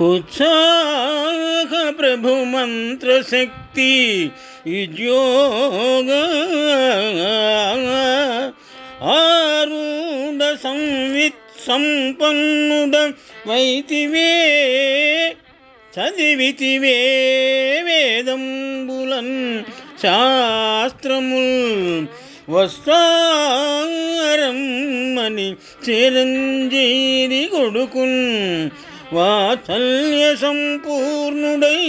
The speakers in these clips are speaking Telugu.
ఉత్సాహ ప్రభు మంత్రశక్తి విద్యోగ ఆరుడ సంవిత్ సంపన్నుడ వైతివే చదివితివే వేదంబులన్ శాస్త్రముల్ వస్తారమ్మని చిరంజీవి కొడుకున్ వాత్సల్య సంపూర్ణుడై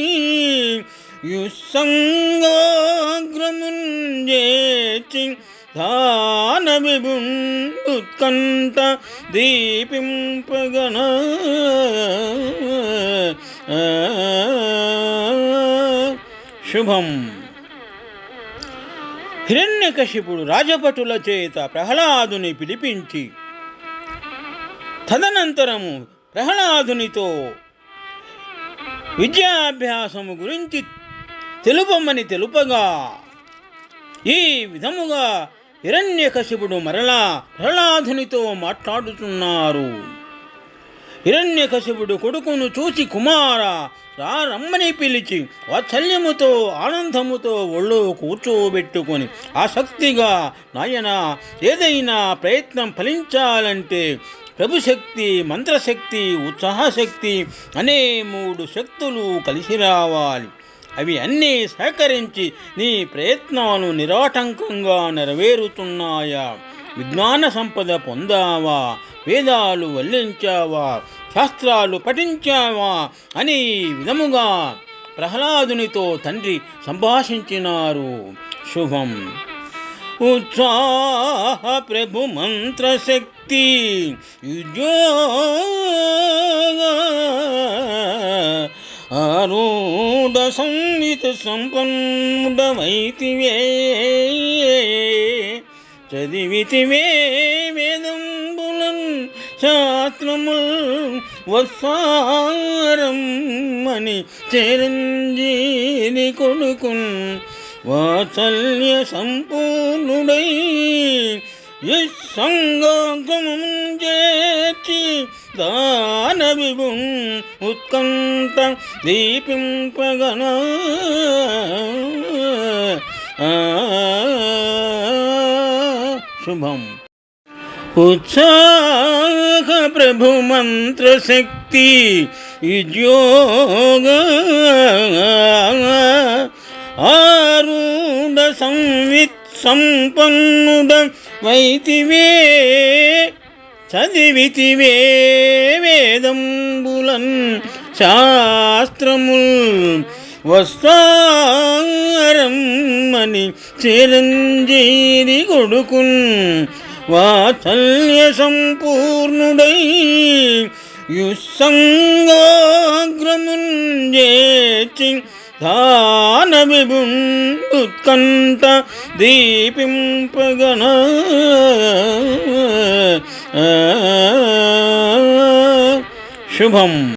యుస్సంగాగ్రమున్ చేచి ధాన విభుంత్కంఠ దీపింపగణ శుభం. హిరణ్యకశిపుడు రాజభటుల చేత ప్రహ్లాదుని పిలిపించి తదనంతరము ప్రహ్లాదునితో విద్యాభ్యాసము గురించి తెలుపమని తెలుపగా ఈ విధముగా హిరణ్యకశిపుడు మరలా ప్రహ్లాదునితో మాట్లాడుతున్నారు. హిరణ్యకశిపుడు కొడుకును చూసి కుమార రా రమ్మని పిలిచి వాత్సల్యముతో ఆనందముతో ఒళ్ళు కూర్చోబెట్టుకొని ఆసక్తిగా నాయన ఏదైనా ప్రయత్నం ఫలించాలంటే ప్రభుశక్తి మంత్రశక్తి ఉత్సాహశక్తి అనే మూడు శక్తులు కలిసి రావాలి. అవి అన్నీ సహకరించి నీ ప్రయత్నాలు నిరాటంకంగా నెరవేరుతున్నాయా? విజ్ఞాన సంపద పొందావా? వేదాలు వల్లించావా? శాస్త్రాలు పఠించావా? అని విధముగా ప్రహ్లాదునితో తండ్రి సంభాషించినారు. శుభం. ఉత్సాహ ప్రభు మంత్రశక్తి. ఆరూఢ సంహిత సంపన్నుడమైతివే. చదివితివే వేదంబులన్ శాస్త్రముల్ వత్సారం అని చిరంజీని కొడుకున్ వాత్సల్య సంపూర్ణుడై సంగమం చేర్చి దాన విభుం ఉత్కంఠ దీపింపగన. శుభం. ఉత్సాహ ప్రభు మంత్రశక్తి విద్యోగ ఆరుడ సంవిత్ సంపన్నుడ వైతివే చదివితివే వేదంబులన్ శాస్త్రముల్ వస్తారమ్మని చిరంజీవి కొడుకున్ వాత్సల్య సంపూర్ణుడై యుస్సంగాగ్రమున్ దాన ధాన దీపింపగణ శుభం